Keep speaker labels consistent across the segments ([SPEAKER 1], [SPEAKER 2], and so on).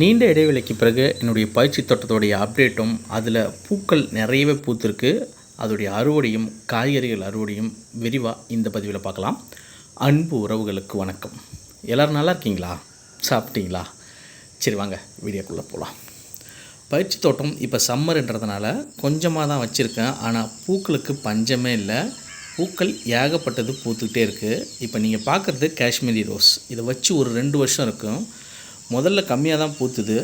[SPEAKER 1] நீண்ட இடைவெளிக்கு பிறகு என்னுடைய பயிற்சி தோட்டத்தோடைய அப்டேட்டும் அதில் பூக்கள் நிறையவே பூத்திருக்கு. அதோடைய அறுவடையும் காய்கறிகள் அறுவடையும் விரிவாக இந்த பதிவில் பார்க்கலாம். அன்பு உறவுகளுக்கு வணக்கம். எல்லோரும் நல்லா இருக்கீங்களா? சாப்பிட்டீங்களா? சரி வாங்க வீடியோக்குள்ளே போகலாம் பயிற்சி தோட்டம் இப்போ சம்மர்ன்றதுனால கொஞ்சமாக தான் வச்சுருக்கேன். ஆனால் பூக்களுக்கு பஞ்சமே இல்லை. பூக்கள் ஏகப்பட்டது பூத்துக்கிட்டே இருக்குது இப்போ நீங்கள் பார்க்குறது காஷ்மீரி ரோஸ். இதை வச்சு ஒரு ரெண்டு வருஷம் இருக்கும். முதல்ல கம்மியாக தான் பூத்துது.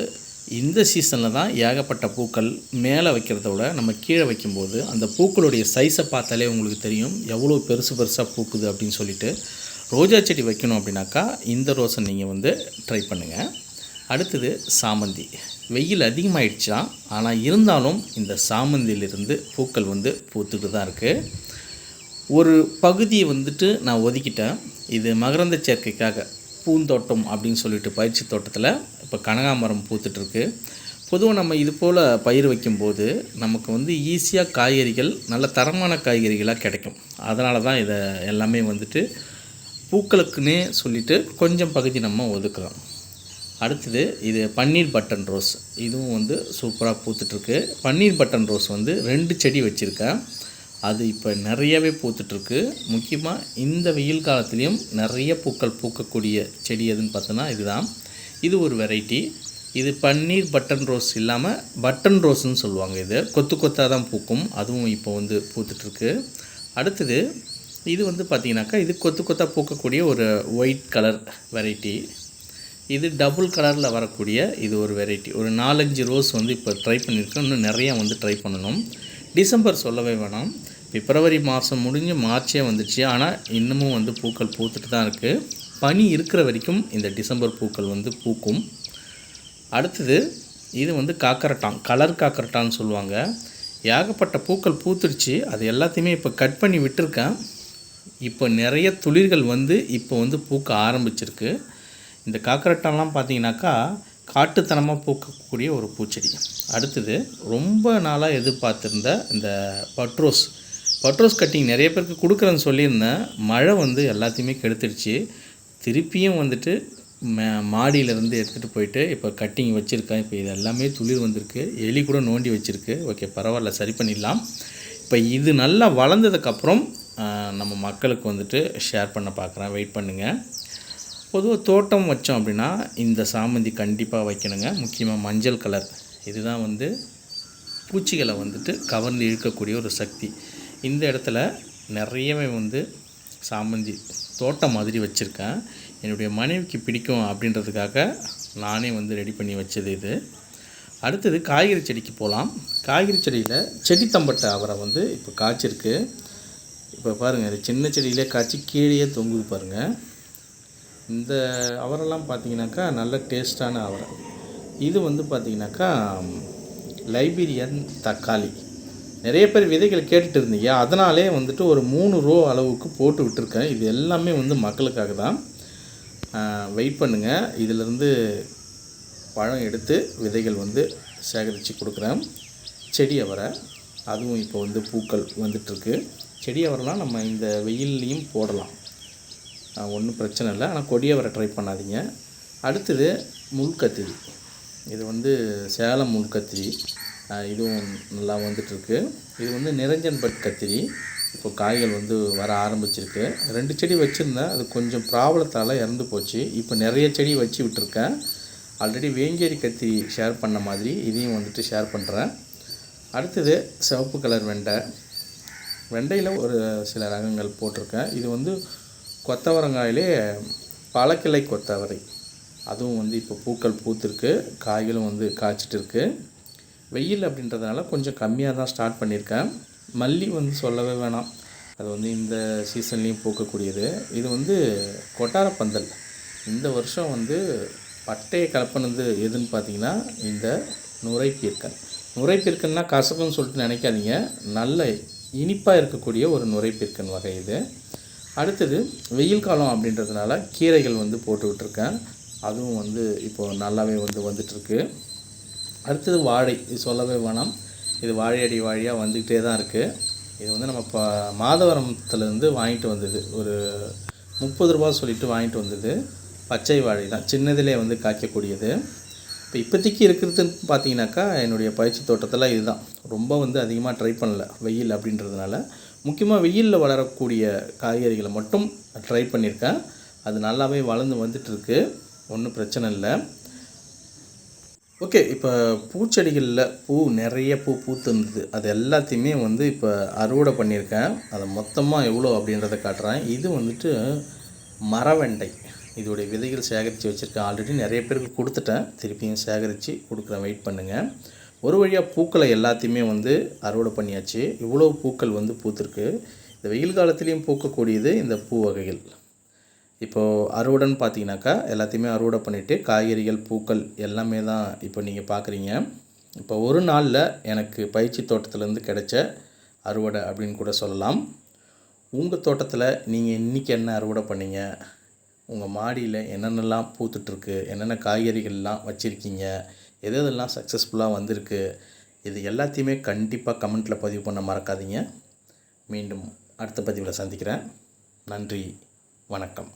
[SPEAKER 1] இந்த சீசனில் தான் ஏகப்பட்ட பூக்கள் மேலே வைக்கிறத விட நம்ம கீழே வைக்கும்போது அந்த பூக்களுடைய சைஸை பார்த்தாலே உங்களுக்கு தெரியும். எவ்வளோ பெருசு பெருசாக பூக்குது அப்படின்னு சொல்லிட்டு ரோஜா செடி வைக்கணும் அப்படின்னாக்கா இந்த ரோஸை நீங்கள் வந்து ட்ரை பண்ணுங்கள் அடுத்தது சாமந்தி. வெயில் அதிகமாகிடுச்சா ஆனால் இருந்தாலும் இந்த சாமந்தியிலிருந்து பூக்கள் வந்து பூத்துட்டு தான் இருக்குது ஒரு பகுதியை வந்துட்டு நான் ஒதுக்கிட்டேன். இது மகரந்த சேர்க்கைக்காக பூந்தோட்டம் அப்படின்னு சொல்லிட்டு பயிற்சி தோட்டத்தில் இப்போ கனகாமரம் பூத்துட்ருக்கு பொதுவாக நம்ம இது போல் பயிர் வைக்கும்போது நமக்கு வந்து ஈஸியாக காய்கறிகள் நல்ல தரமான காய்கறிகளாக கிடைக்கும். அதனால தான் இதை எல்லாமே வந்துட்டு பூக்களுக்குன்னே சொல்லிவிட்டு கொஞ்சம் பகுதி நம்ம ஒதுக்கலாம் அடுத்தது இது பன்னீர் பட்டன் ரோஸ். இதுவும் வந்து சூப்பராக பூத்துட்ருக்கு பன்னீர் பட்டன் ரோஸ் வந்து ரெண்டு செடி வச்சுருக்கேன். அது இப்போ நிறையவே பூத்துட்ருக்கு முக்கியமாக இந்த வெயில் காலத்துலேயும் நிறைய பூக்கள் பூக்கக்கூடிய செடி எதுன்னு பார்த்தோன்னா இதுதான். இது ஒரு வெரைட்டி இது பன்னீர் பட்டன் ரோஸ் இல்லாமல் பட்டன் ரோஸ்ன்னு சொல்லுவாங்க இது. கொத்து கொத்தாக தான் பூக்கும். அதுவும் இப்போ வந்து பூத்துட்ருக்கு அடுத்தது இது வந்து பார்த்திங்கனாக்கா இது கொத்து கொத்தாக பூக்கக்கூடிய ஒரு ஒயிட் கலர் வெரைட்டி இது டபுள் கலரில் வரக்கூடிய இது ஒரு வெரைட்டி ஒரு நாலஞ்சு ரோஸ் வந்து இப்போ ட்ரை பண்ணியிருக்கேன் இன்னும் நிறையா வந்து ட்ரை பண்ணணும். டிசம்பர் சொல்லவே வேணாம். பிப்ரவரி மாதம் முடிஞ்சு மார்ச்சே வந்துடுச்சு ஆனால் இன்னமும் வந்து பூக்கள் பூத்துட்டு தான் இருக்குது பனி இருக்கிற வரைக்கும் இந்த டிசம்பர் பூக்கள் வந்து பூக்கும். அடுத்தது இது வந்து காக்கரட்டான் கலர் காக்கரட்டான்னு சொல்லுவாங்க. ஏகப்பட்ட பூக்கள் பூத்துடுச்சு. அது எல்லாத்தையுமே இப்போ கட் பண்ணி விட்டுருக்கேன். இப்போ நிறைய துளிர்கள் வந்து இப்போ வந்து பூக்க ஆரம்பிச்சிருக்கு. இந்த காக்கரட்டான்லாம் பார்த்தீங்கன்னாக்கா காட்டுத்தனமாக பூக்கக்கூடிய ஒரு பூச்செடி. அடுத்தது ரொம்ப நாளாக எதிர்பார்த்துருந்த இந்த பட்ரோஸ். பட்ரோஸ் கட்டிங் நிறைய பேருக்கு கொடுக்குறேன்னு சொல்லியிருந்தேன். மழை வந்து எல்லாத்தையுமே கெடுத்துடுச்சு. திருப்பியும் வந்துட்டு மாடியிலேருந்து எடுத்துகிட்டு போயிட்டு இப்போ கட்டிங் வச்சுருக்கேன். இப்போ இது எல்லாமே துளிர் வந்திருக்கு. எலி கூட நோண்டி வச்சுருக்கு. ஓகே பரவாயில்ல சரி பண்ணிடலாம். இப்போ இது நல்லா வளர்ந்ததுக்கப்புறம் நம்ம மக்களுக்கு வந்துட்டு ஷேர் பண்ண பார்க்குறேன் வெயிட் பண்ணுங்கள் பொதுவாக தோட்டம் வச்சோம் அப்படின்னா இந்த சாமந்தி கண்டிப்பாக வைக்கணுங்க. முக்கியமாக மஞ்சள் கலர். இதுதான் வந்து பூச்சிகளை வந்துட்டு கவர்ந்து இழுக்கக்கூடிய ஒரு சக்தி. இந்த இடத்துல நிறையவே வந்து சாமந்தி தோட்டம் மாதிரி வச்சுருக்கேன். என்னுடைய மனைவிக்கு பிடிக்கும் அப்படின்றதுக்காக நானே வந்து ரெடி பண்ணி வச்சது இது. அடுத்தது காய்கறி செடிக்கு போகலாம் காய்கறி செடியில் செடி தம்பட்டை அவரை வந்து இப்போ காய்ச்சிருக்கு. இப்போ பாருங்கள் இது சின்ன செடியிலே காய்ச்சி கீழேயே தொங்குது பாருங்கள் இந்த அவரெல்லாம் பார்த்திங்கனாக்கா நல்ல டேஸ்டான அவரை. இது வந்து பார்த்திங்கனாக்கா லைபீரியன் தக்காளி. நிறைய பேர் விதைகள் கேட்டுட்டு இருந்தீங்க. அதனாலே வந்துட்டு ஒரு மூணு ரோ அளவுக்கு போட்டு விட்டுருக்கேன். இது எல்லாமே வந்து மக்களுக்காக தான். வெயிட் பண்ணுங்கள் இதிலிருந்து பழம் எடுத்து விதைகள் வந்து சேகரித்து கொடுக்குறேன். செடி அவரை. அதுவும் இப்போ வந்து பூக்கள் வந்துட்டுருக்கு. செடி அவரெலாம் நம்ம இந்த வெயில்லையும் போடலாம். ஒன்றும் பிரச்சனை இல்லை. ஆனால் கொடியவரை ட்ரை பண்ணாதீங்க. அடுத்தது முள்கத்திரி. இது வந்து சேலம் முள்கத்திரி. இதுவும் நல்லா வந்துட்டுருக்கு. இது வந்து நிரஞ்சன் பட் கத்திரி. இப்போ காய்கள் வந்து வர ஆரம்பிச்சிருக்கு. ரெண்டு செடி வச்சுருந்தேன். அது கொஞ்சம் ப்ராப்ளத்தால் இறந்து போச்சு. இப்போ நிறைய செடி வச்சு விட்டுருக்கேன். ஆல்ரெடி வேங்கேரி கத்திரி ஷேர் பண்ண மாதிரி இதையும் வந்துட்டு ஷேர் பண்ணுறேன் அடுத்தது சிவப்பு கலர் வெண்டை. வெண்டையில் ஒரு சில ரகங்கள் போட்டிருக்கேன். இது வந்து கொத்தவரங்காயிலே பழக்கிளை கொத்தவரை. அதுவும் வந்து இப்போ பூக்கள் பூத்துருக்கு காய்களும் வந்து காய்ச்சிட்டு இருக்கு வெயில் அப்படின்றதுனால கொஞ்சம் கம்மியாக தான் ஸ்டார்ட் பண்ணியிருக்கேன். மல்லி வந்து சொல்லவே வேணாம். அது வந்து இந்த சீசன்லேயும் பூக்கக்கூடியது. இது வந்து கொட்டாரப்பந்தல் இந்த வருஷம் வந்து பட்டையை கலப்பினது எதுன்னு பார்த்தீங்கன்னா இந்த நுரைப்பீர்க்கன் நுரைப்பீர்க்கன்னா கசப்புன்னு சொல்லிட்டு நினைக்காதீங்க. நல்ல இனிப்பாக இருக்கக்கூடிய ஒரு நுரைப்பீர்க்கன் வகை இது. அடுத்தது வெயில் காலம் அப்படின்றதுனால கீரைகள் வந்து போட்டுக்கிட்டுருக்கேன் அதுவும் வந்து இப்போது நல்லாவே வந்து வந்துட்டுருக்கு. அடுத்தது வாழை இது சொல்லவே வேணாம். இது வாழையடி வாழியாக வந்துக்கிட்டே தான் இருக்குது இது வந்து நம்ம இப்போ மாதவரத்துலேருந்து வாங்கிட்டு வந்தது. ஒரு முப்பது ரூபா சொல்லிட்டு வாங்கிட்டு வந்தது. பச்சை வாழை தான். சின்னதிலே வந்து காய்க்கக்கூடியது. இப்போ இப்போதைக்கு இருக்கிறதுன்னு பார்த்தீங்கன்னாக்கா என்னுடைய பயிற்சி தோட்டத்தில் இதுதான். ரொம்ப வந்து அதிகமாக ட்ரை பண்ணல வெயில் அப்படின்றதுனால. முக்கியமாக வெயிலில் வளரக்கூடிய காய்கறிகளை மட்டும் ட்ரை பண்ணியிருக்கேன். அது நல்லாவே வளர்ந்து வந்துட்டுருக்கு. ஒன்றும் பிரச்சனை இல்லை. ஓகே இப்போ பூச்செடிகளில் பூ நிறைய பூ பூத்துருந்தது. அது எல்லாத்தையுமே வந்து இப்போ அறுவடை பண்ணியிருக்கேன். அதை மொத்தமாக எவ்வளோ அப்படின்றத காட்டுறேன். இது வந்துட்டு மரவெண்டை. இதோடைய விதைகள் சேகரித்து வச்சுருக்கேன். ஆல்ரெடி நிறைய பேருக்கு கொடுத்துட்டேன். திருப்பியும் சேகரித்து கொடுக்குறேன். வெயிட் பண்ணுங்கள் ஒரு வழியாக பூக்களை எல்லாத்தையுமே வந்து அறுவடை பண்ணியாச்சு. இவ்வளோ பூக்கள் வந்து பூத்திருக்கு. இந்த வெயில் காலத்துலேயும் பூக்கக்கூடியது இந்த பூ வகைகள். இப்போது அறுவடைன்னு பார்த்தீங்கன்னாக்கா எல்லாத்தையுமே அறுவடை பண்ணிவிட்டு காய்கறிகள் பூக்கள் எல்லாமே தான் இப்போ நீங்கள் பார்க்குறீங்க இப்போ ஒரு நாளில் எனக்கு பயிற்சி தோட்டத்துலேருந்து கிடைச்ச அறுவடை அப்படின்னு கூட சொல்லலாம். உங்கள் தோட்டத்தில் நீங்கள் இன்றைக்கி என்ன அறுவடை பண்ணீங்க? உங்கள் மாடியில் என்னென்னலாம் பூத்துட்ருக்கு என்னென்ன காய்கறிகள்லாம் வச்சுருக்கீங்க? எது எதெல்லாம் சக்ஸஸ்ஃபுல்லாக வந்திருக்கு இது எல்லாத்தையுமே கண்டிப்பாக கமெண்ட்டில் பதிவு பண்ண மறக்காதீங்க. மீண்டும் அடுத்த பதிவில் சந்திக்கிறேன். நன்றி வணக்கம்.